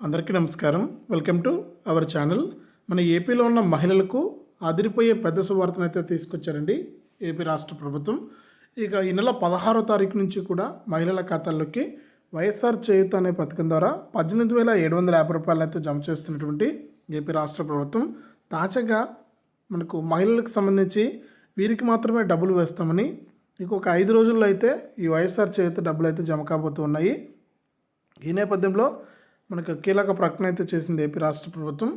అందరికీ నమస్కారం. Welcome to our channel. మన ఏపీలో ఉన్న మహిళలకు అదిరిపోయే పెద్ద సువార్తను అయితే తీసుకొచ్చారండి ఏపీ రాష్ట్ర ప్రభుత్వం. ఇక ఈ నెల పదహారో తారీఖు నుంచి కూడా మహిళల ఖాతాల్లోకి వైఎస్ఆర్ చేయూత అనే పథకం ద్వారా పద్దెనిమిది వేల ఏడు వందల యాభై రూపాయలు అయితే జమ చేస్తున్నటువంటి ఏపీ రాష్ట్ర ప్రభుత్వం. తాజాగా మనకు మహిళలకు సంబంధించి వీరికి మాత్రమే డబ్బులు వేస్తామని ఇంకొక ఐదు రోజుల్లో అయితే ఈ వైఎస్ఆర్ చేయుత డబ్బులు అయితే జమ కాబోతున్నాయి ఈ నేపథ్యంలో మనకు కీలక ప్రకటన అయితే చేసింది ఏపీ రాష్ట్ర ప్రభుత్వం.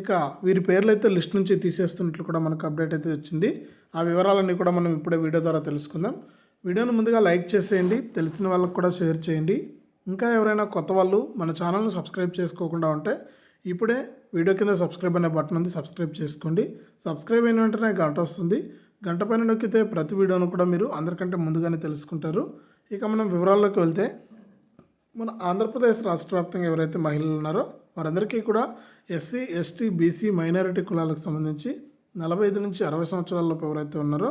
ఇక వీరి పేర్లు అయితే లిస్ట్ నుంచి తీసేస్తున్నట్లు కూడా మనకు అప్డేట్ అయితే వచ్చింది. ఆ వివరాలన్నీ కూడా మనం ఇప్పుడే వీడియో ద్వారా తెలుసుకుందాం. వీడియోను ముందుగా లైక్ చేసేయండి తెలిసిన వాళ్ళకు కూడా షేర్ చేయండి. ఇంకా ఎవరైనా కొత్త వాళ్ళు మన ఛానల్ను సబ్స్క్రైబ్ చేసుకోకుండా ఉంటే ఇప్పుడే వీడియో కింద సబ్స్క్రైబ్ అనే బటన్ ఉంది సబ్స్క్రైబ్ చేసుకోండి. సబ్స్క్రైబ్ అయిన వెంటనే గంట వస్తుంది. గంట పైన నొక్కితే ప్రతి వీడియోను కూడా మీరు అందరికంటే ముందుగానే తెలుసుకుంటారు. ఇక మనం వివరాల్లోకి వెళ్తే మన ఆంధ్రప్రదేశ్ రాష్ట్ర వ్యాప్తంగా ఎవరైతే మహిళలు ఉన్నారో వారందరికీ కూడా ఎస్సీ ఎస్టీ బీసీ మైనారిటీ కులాలకు సంబంధించి నలభై ఐదు నుంచి అరవై సంవత్సరాలలోపు ఎవరైతే ఉన్నారో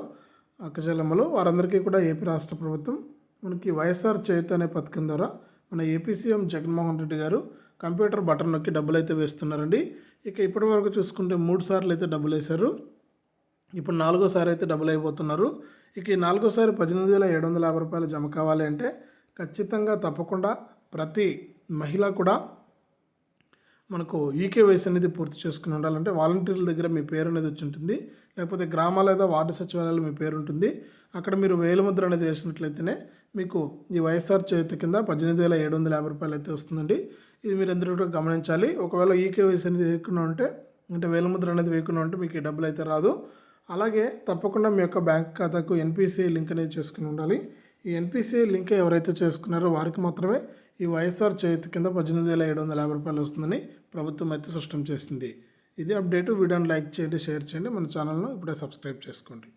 అక్కచెల్లెమ్మలు వారందరికీ కూడా ఏపీ రాష్ట్ర ప్రభుత్వం మనకి వైఎస్ఆర్ చేత అనే పథకం ద్వారా మన ఏపీ సీఎం జగన్మోహన్ రెడ్డి గారు కంప్యూటర్ బటన్ నొక్కి డబ్బులు అయితే వేస్తున్నారండి. ఇక ఇప్పటి వరకు చూసుకుంటే మూడు సార్లు అయితే డబ్బులు వేశారు. ఇప్పుడు నాలుగోసారి అయితే డబ్బులు అయిపోతున్నారు. ఇక ఈ నాలుగోసారి పద్దెనిమిది వేల ఏడు వందల యాభై రూపాయలు జమ కావాలి అంటే ఖచ్చితంగా తప్పకుండా ప్రతి మహిళ కూడా మనకు ఈకేవైసీ అనేది పూర్తి చేసుకుని ఉండాలంటే వాలంటీర్ల దగ్గర మీ పేరు అనేది వచ్చి ఉంటుంది. లేకపోతే గ్రామ లేదా వార్డు సచివాలయాలు మీ పేరు ఉంటుంది. అక్కడ మీరు వేలుముద్ర అనేది వేసినట్లయితేనే మీకు ఈ వైఎస్ఆర్ చేతి కింద పద్దెనిమిది వేల ఏడు వందల యాభై రూపాయలు అయితే వస్తుందండి. ఇది మీరు అందరూ కూడా గమనించాలి? ఒకవేళ ఈకేవైసీ అనేది వేయకుండా ఉంటే అంటే వేలుముద్ర అనేది వేయకుండా ఉంటే మీకు ఈ డబ్బులు అయితే రాదు. అలాగే తప్పకుండా మీ యొక్క బ్యాంక్ ఖాతాకు ఎన్పిసిఐ లింక్ అనేది చేసుకుని ఉండాలి. ఈ ఎన్పిసిఐ లింక్ ఎవరైతే చేసుకున్నారో వారికి మాత్రమే ఈ వైఎస్ఆర్ చేతి కింద పద్దెనిమిది వేల ఏడు వందల యాభై రూపాయలు వస్తుందని ప్రభుత్వం అయితే స్పష్టం చేసింది. ఇది అప్డేట్. వీడియోని లైక్ చేయండి షేర్ చేయండి. మన ఛానల్ను ఇప్పుడే సబ్స్క్రైబ్ చేసుకోండి.